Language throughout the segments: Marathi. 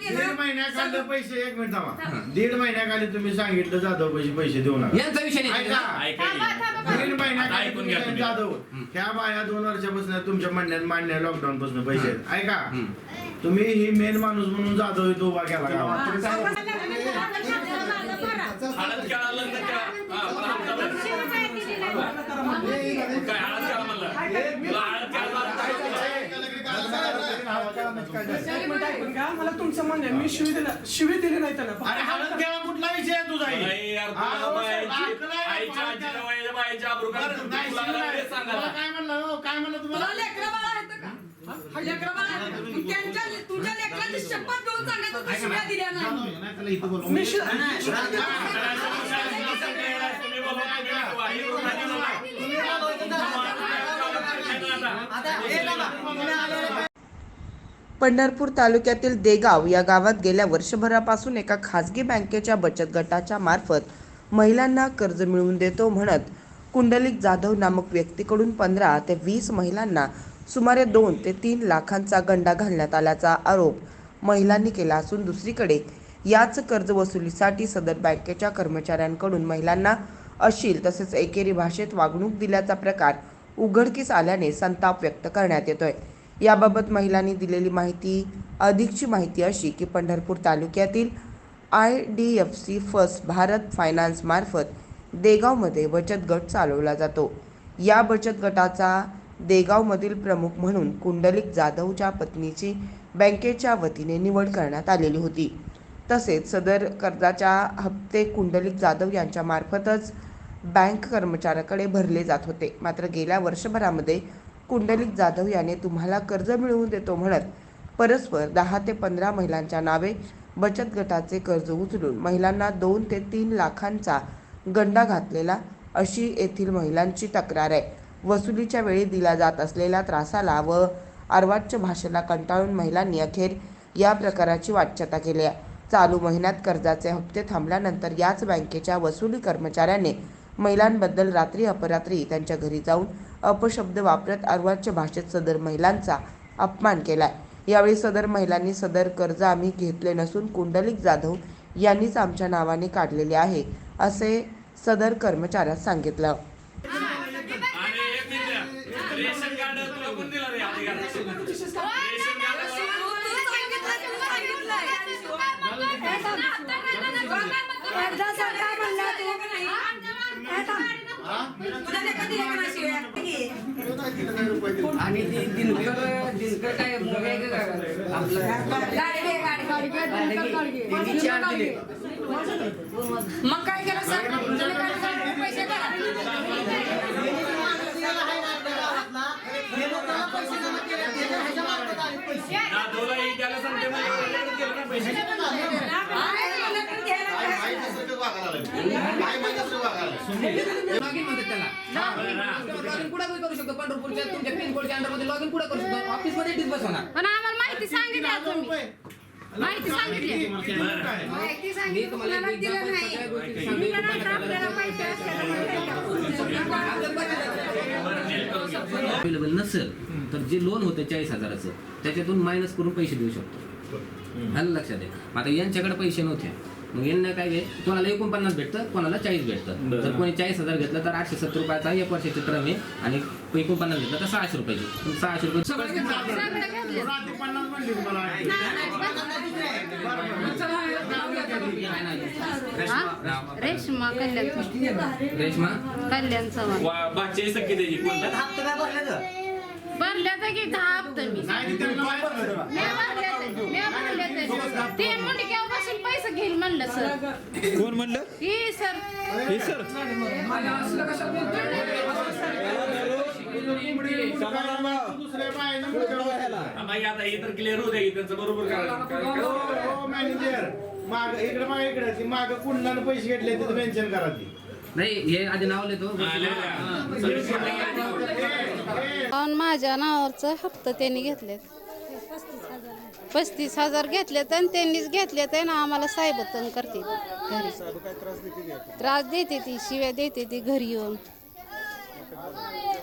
दीड महिन्याखाली पैसे एक मिनिट थांबा दीड महिन्याखाली तुम्ही सांगितलं जाधव पैसे पैसे देऊ नका यांचा विषय नाही ऐका. ऐका दीड महिन्याखाली ऐकून तुम्ही घ्या तुम्ही. जाधव ह्या बाया दोन वर्षापासून तुमच्या म्हणण्यात मान्य लॉकडाऊन पासून पैसे आहेत. ऐका. तुम्ही ही मेन माणूस म्हणून जाधव इथं उभा केला गावात हळद खेळा, लग्न खेळा. हा, मला हप्ता भर. काय हळद खेळा म्हणलं? तुला हळद खेळा एक मिनिट ऐकून घ्या मला तुमचं म्हणणं आहे. मी शिवी दिला शिवी दिली नाही त्याला अरे हळद केला कुठला विषय आहे तुझा हे? नाही यार, हा, तुला हो, बाईची- आईच्या. आजीला बाईच्या नाही, लागलं. हे सांगा. काय म्हणलं हो? काय म्हणलं तुम्हाला तुला लेकरं बाळ आहेत का? हा, लेकरं बाळ आहेत का? मग त्यांच्या- तुझ्या लेकराची शपथ घेऊन सांगायचं तू शिव्या दिल्या नाही. नाही, त्याला इथं बोलवा. मी शि- तुम्ही बोलवा, तुम्ही बोलवा. ही रोगाची नव्हती. पंढरपूर तालुक्यातील देगाव या गावात गेल्या वर्षभरापासून एका खासगी बँकेच्या बचत गटाच्या मार्फत महिलांना कर्ज मिळवून देतो म्हणत कुंडलिक जाधव नामक व्यक्तीकडून पंधरा ते वीस महिलांना सुमारे दोन ते तीन लाखांचा गंडा घालण्यात आल्याचा आरोप महिलांनी केला असून दुसरीकडे याच कर्ज वसुलीसाठी सदर बँकेच्या कर्मचाऱ्यांकडून महिलांना अशील तसेच एकेरी भाषेत वागणूक दिल्याचा प्रकार उघडकीस आल्याने संताप व्यक्त करण्यात येतोय. याबाबत महिलांनी दिलेली माहिती अधिकची माहिती अशी की पंढरपूर तालुक्यातील I D F C first Bharat finance मार्फत देगावमध्ये बचत गट चालवला जातो. या बचत गटाचा देगावमधील प्रमुख म्हणून कुंडलिक जाधवच्या पत्नीची बँकेच्या वतीने निवड करण्यात आलेली होती. तसेच सदर कर्जाच्या हप्ते कुंडलिक जाधव यांच्यामार्फतच बँक कर्मचाऱ्याकडे भरले जात होते. मात्र गेल्या वर्षभरामध्ये कुंडलिक जाधव याने तुम्हाला कर्ज मिळवून देतो म्हणत परस्पर दहा ते पंधरा महिलांच्या नावे बचत गटाचे कर्ज उचलून महिलांना दोन ते तीन लाखांचा गंडा घातलेला अशी येथील महिलांची तक्रार आहे. वसुलीच्या वेळी दिला जात असलेल्या त्रासाला व अर्वाच्य भाषेला कंटाळून महिलांनी अखेर या प्रकाराची वाच्यता केली आहे. चालू महिन्यात कर्जाचे हप्ते थांबल्यानंतर याच बँकेच्या वसुली कर्मचाऱ्याने महिलांबद्दल रात्री अपरात्री त्यांच्या घरी जाऊन अपशब्द वापरत अर्वाच्य भाषेत सदर महिलांचा अपमान केलाय. यावेळी सदर महिलांनी सदर कर्ज आम्ही घेतले नसून कुंडलिक जाधव यांनीच आमच्या नावाने काढलेले आहे असे सदर कर्मचाऱ्यास सांगितलं. आणि ती दिनकर दिनकर काय का? आपलं मग काय केलं सांग तुम्ही काय सांगितलं? पैसे करा जाधवला हे द्यायला सांगते म्हणजे माझ्याकडे गेलं ना पैसे. आहे, लेकरं घ्यायला काय? लॉगिन म्हणतात त्याला लॉगिन कुठं करू शकतो पंढरपूरच्या तुमच्या पिनकोडच्या अंडरमध्ये लॉगिन कुठं करू शकतो ऑफिसमध्ये टीच बसवणार पण आम्हाला माहिती सांगितली सांगितली सांगितली, तुम्हाला दिलं नाही. अवेलेबल नसेल तर जे लोन होतं चाळीस हजाराचं त्याच्यातून मायनस करून पैसे देऊ शकतो. आलं लक्षात आहे आता यांच्याकडे पैसे नव्हते. मग यांना काय आहे कोणाला एकोणपन्नास भेटतं कोणाला चाळीस भेटतं जर कोणी चाळीस हजार घेतलं तर आठशे सत्तर रुपयाचा एक वर्षाची टर्म आहे आणि एकोणपन्नास घेतलं तर सहाशे रुपयाची पण सहाशे रुपये सगळं घेतलं. रात्री पन्नास म्हणली तुम्हाला काय नाव आहे? रेश्मा हा? रेश्मा कल्याण चव्हाण. रेश्मा कल्याण चव्हाण वा बादशाही सख्खी त्याची कोणता भरल्या तर की दहा हप्ते मी नाही त्यांना माहीत होतं. मी भरल्या तर- मी भरल्या तर. ते पैसे घेईल म्हणलं सर. कोण म्हणलं? ही सर. हे सर. दुसऱ्या बाईनं मुलगा आम्ही आता हे तर क्लिअर होऊ द्या की त्यांचं बरोबर करायचं मॅनेजर माग इकडे माग इकडे ती माग कुंडलानं पैसे घेतले तिथं मेन्शन करा. ती नाही हे आधी नाव लिहितो. लिहा, लिहा. पण माझ्या नावावरचं हप्ता त्यांनी घेतलेत. पस्तीस हजार घेतलेत आणि त्यांनीच घेतलेत आणि आम्हाला साहेब तंग करते घरी. त्रास देते ती शिव्या देते ती घरी येऊन.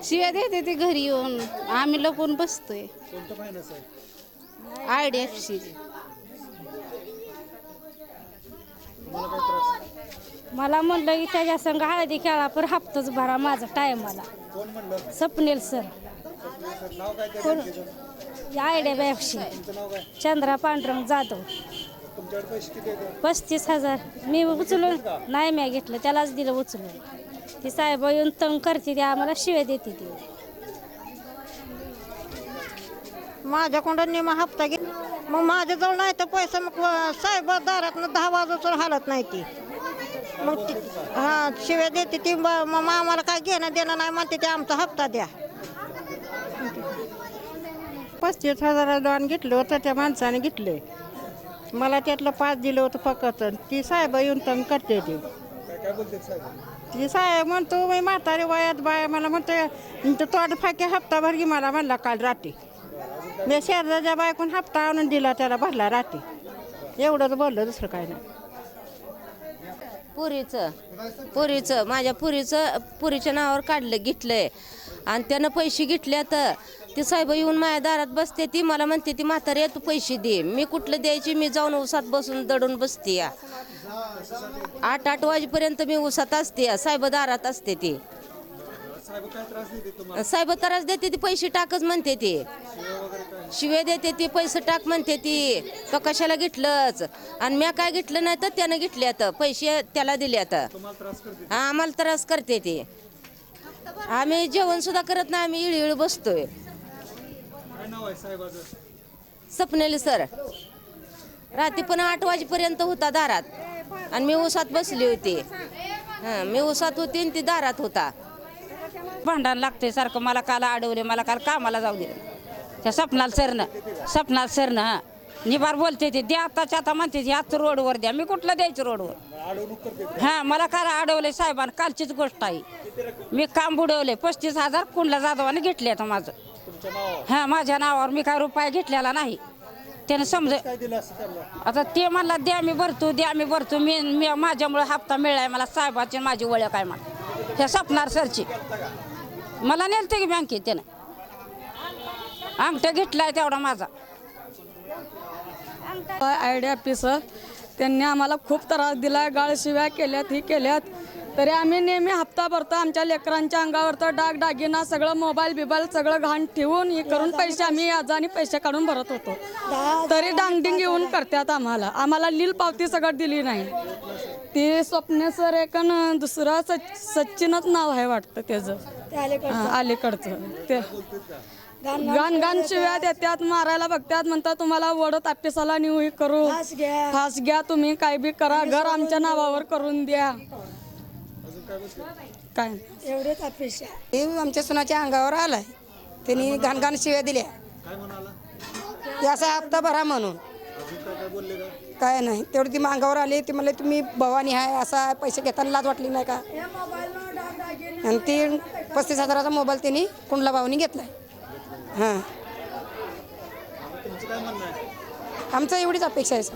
शिव्या देते ती घरी येऊन. आम्ही लपून बसतोय. I D F C. मला म्हणलं की त्याच्या संग हळदी खेळा पर हप्ताच भरा माझा टायमाला. स्वप्नील सर. कोण आयडिया बॅपशी चंद्रा पांडुरंग जाधव. पस्तीस हजार. मी उचलून नाही मी घेतलं त्यालाच दिलं उचलून. ती साहेब येऊन तंग करते ती आम्हाला शिव्या देते ती. माझ्याकडून निमा हप्ता घे मग माझ्याजवळ नाही तर पैसा मग साहेब दारात दहा वाजून हालत नाही ती. मग हां हा शिव्या देते ती मग आम्हाला काय घेणं देणं नाही म्हणते ते आमचा हप्ता द्या. पस्तीस हजार दोन घेतलं होतं त्या माणसाने घेतले. मला त्यातलं पाच दिलं होतं फक्त ती साहेब येऊन तंग करते ती. ती साहेब म्हणतो मी म्हातारे वयात बाय. मला म्हणतो तोड फाके हप्ता भर की मला म्हणला काल रात्री. मी शेजारच्या बायकून हप्ता आणून दिला त्याला भरला रात्री. एवढंच बोललं दुसरं काय नाही. पुरीचं पुरीचं माझ्या पुरीचं पुरीच्या नावावर काढलं घेतलंय. आणि त्यानं पैसे घेतले तर ती साहेब येऊन माझ्या दारात बसते ती मला म्हणते ती म्हातारे तू पैसे दे. मी कुठलं द्यायची? मी जाऊन उसात बसून दडून बसते या. आठ आठ वाजेपर्यंत मी उसात असते या. साहेब दारात असते ती. साहेब त्रास देते ती पैसे टाकच म्हणते ती. शिवे देते ती पैसे टाक म्हणते ती. तो कशाला घेतलंच? आणि म्या काय घेतलं नाही तर त्यानं घेतले आता पैसे त्याला दिले आता हा आम्हाला त्रास करते ती. आम्ही जेवण सुद्धा करत नाही आम्ही सपनेल सर. रात्री पण आठ वाजेपर्यंत होता दारात. आणि मी उसात बसली होती. हा मी उसात होती आणि ती दारात होता. भांडण लागते सारखं. मला काल अडवले मला काल कामाला जाऊ दिलं. त्या सपनाल सरनं सपनाल सरनं हा. निबार बोलते ते द्या आताच्या आता म्हणते ते आज रोडवर द्या. मी कुठलं द्यायचं रोडवर? हा मला काल अडवले साहेबांना. कालचीच गोष्ट आहे. मी काम बुडवले पस्तीस हजार कुंडला जाधवाने घेतले आता माझं. हा माझ्या नावावर मी काय रुपये घेतलेला नाही. त्यानं समज आता ते म्हणला द्या मी भरतो द्या मी भरतो. मी मी माझ्यामुळे हप्ता मिळाला मला साहेबाची माझी ओळख आहे मला. ह्या सपनार सरची. मला नेलते की बँकेत त्यानं. अंगठा घेतलाय तेवढा माझा. आयडिया ऑफिसर त्यांनी आम्हाला खूप त्रास दिला गाळशिव्या केल्यात ही केल्यात. तरी आम्ही नेहमी हप्ता भरतो आमच्या लेकरांच्या अंगावरचं डाग दागिना सगळं मोबाईल बिबाईल सगळं घाण ठेवून हे करून पैसे आम्ही याजाने पैसे काढून भरत होतो. तरी डांगडिंग येऊन करतात आम्हाला. आम्हाला लील पावती सगळं दिली नाही. ते स्वप्नेसर एक अन दुसरा सच सचिनच नाव आहे वाटतं त्याचं. अलीकडचं. ते गाण गाण शिव्या देतात मारायला बघतात म्हणतात तुम्हाला वडत ऑफिसाला नेऊ हे करू. फास घ्या. तुम्ही काय बी करा घर आमच्या नावावर करून द्या. काय? एवढेच अपेक्षा. ते आमच्या सुनाच्या अंगावर आलाय. त्यांनी घाण घाण शिव्या दिल्या. असा हप्ता भरा म्हणून. काय नाही. तेवढी ती अंगावर आली. ती म्हणले तुम्ही भवानी आहे. असा पैसे घेताना लाज वाटली नाही का? आणि ती पस्तीस हजाराचा मोबाईल त्यांनी कुंडला भाऊनी घेतलाय हां. आमचं एवढीच अपेक्षा आहे सर.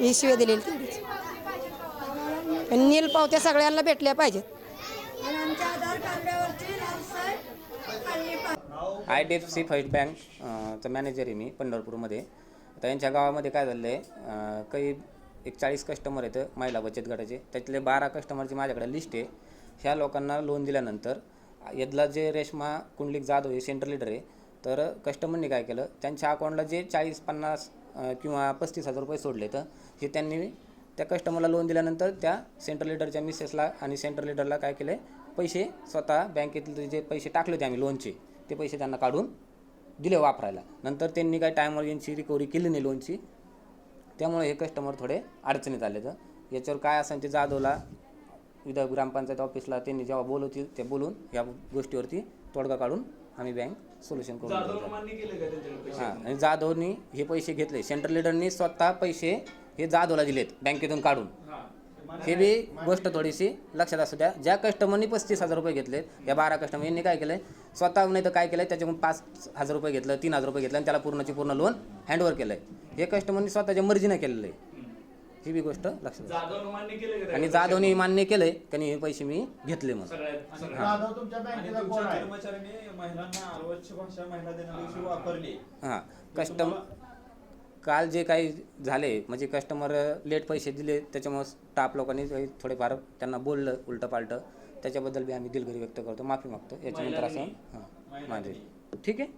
ही शिव्या दिलेली तेवढीच. नील पावत्या सगळ्यांना भेटल्या पाहिजेत. I D F C first bank चा मॅनेजर आहे मी पंढरपूरमध्ये. तर यांच्या गावामध्ये काय झालं आहे काही एक चाळीस कस्टमर आहेत महिला बचत गटाचे. त्यातले बारा कस्टमरची माझ्याकडे लिस्ट आहे. ह्या लोकांना लोन दिल्यानंतर यातला जे रेश्मा कुंडलिक जाधव हे सेंटर लीडर आहे तर कस्टमरने काय केलं त्यांच्या अकाउंटला जे चाळीस पन्नास किंवा पस्तीस हजार रुपये सोडले तर हे त्यांनी त्या कस्टमरला लोन दिल्यानंतर त्या सेंट्रल लीडरच्या मिसेसला आणि सेंट्रल लीडरला काय केले पैसे स्वतः बँकेतील जे पैसे टाकले होते आम्ही लोनचे ते पैसे त्यांना काढून दिले वापरायला. नंतर त्यांनी काय टायमवर यांची रिकव्हरी केली नाही लोनची त्यामुळे हे कस्टमर थोडे अडचणीत आले तर याच्यावर काय असेल ते जाधवला विधायक ग्रामपंचायत ऑफिसला त्यांनी जेव्हा बोलवतील ते बोलून या गोष्टीवरती तोडगा काढून आम्ही बँक सोल्युशन करून देऊ. जाधव मान्य केलं का त्यांच्याकडे पैसे? हां आणि जाधवनी हे पैसे घेतले. सेंट्रल लीडरनी स्वतः पैसे हे जाधवला दिलेत बँकेतून काढून. हे. बी गोष्ट थोडीशी लक्षात असू द्या. ज्या कस्टमरनी पस्तीस हजार रुपये घेतलेत या बारा कस्टमर यांनी काय केलंय? स्वतः नाही तर काय केलंय? त्याच्याकडून पाच हजार रुपये घेतलं तीन हजार रुपये घेतलं आणि त्याला पूर्णची पूर्ण लोन हँडओव्हर केलंय. हे कस्टमरनी स्वतःच्या मर्जीनं केलेलं आहे ही बी गोष्ट लक्षात केलं आणि जाधवनी मान्य केलंय नाही हे पैसे मी घेतले आहे. वापरली. हां. कस्टम काल जे काही झाले म्हणजे कस्टमर लेट पैसे दिले त्याच्यामुळे स्टाफ लोकांनी काही थोडेफार त्यांना बोललं उलटं पालटं त्याच्याबद्दल बी आम्ही दिलगिरी व्यक्त करतो. माफी मागतो. याच्यानंतर असं हां माझे ठीक आहे?